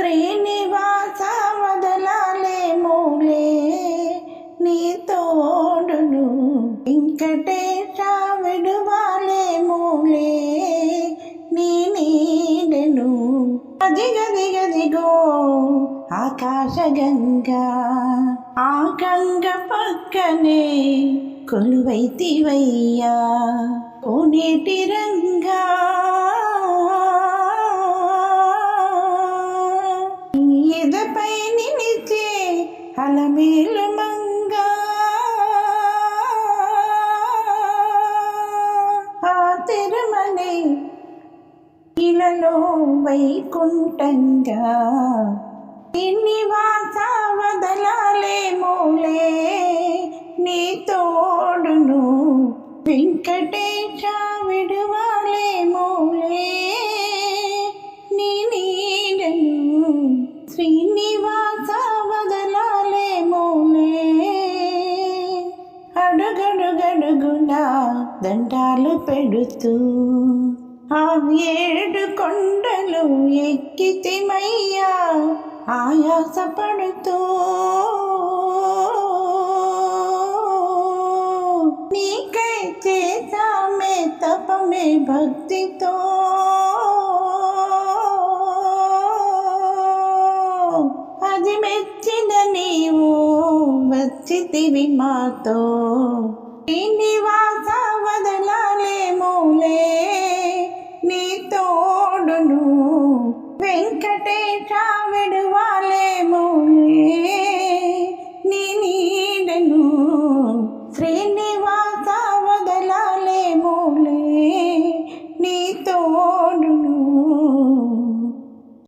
శ్రీనివాస వదలాలేమోలే నీ తోడును వెంకటేశ విడువాలేమోలే నీ నీడను దిగ దిగ ఆకాశ గంగా ఆ గంగ పక్కనే కొలువైతివయ్యా కోనేటి రంగా. అలమేలు మంగా ఆ తిరుమలై ఇలలో వైకుంఠంగా. నివాస వదలాలే మూలే నీ తోడును వెంకటేశ. దండాలు పెడుతూ ఆ ఏడు కొండలు ఎక్కితిమయ్యా ఆయాసపడుతూ నీకై చేసామే తపమే భక్తితో. అది మెచ్చిన నీవు వచ్చితివి మాతో. వెంకటేశ విడువాలేమో నీ నీడను శ్రీనివాస వదలాలేమోలే. నీతో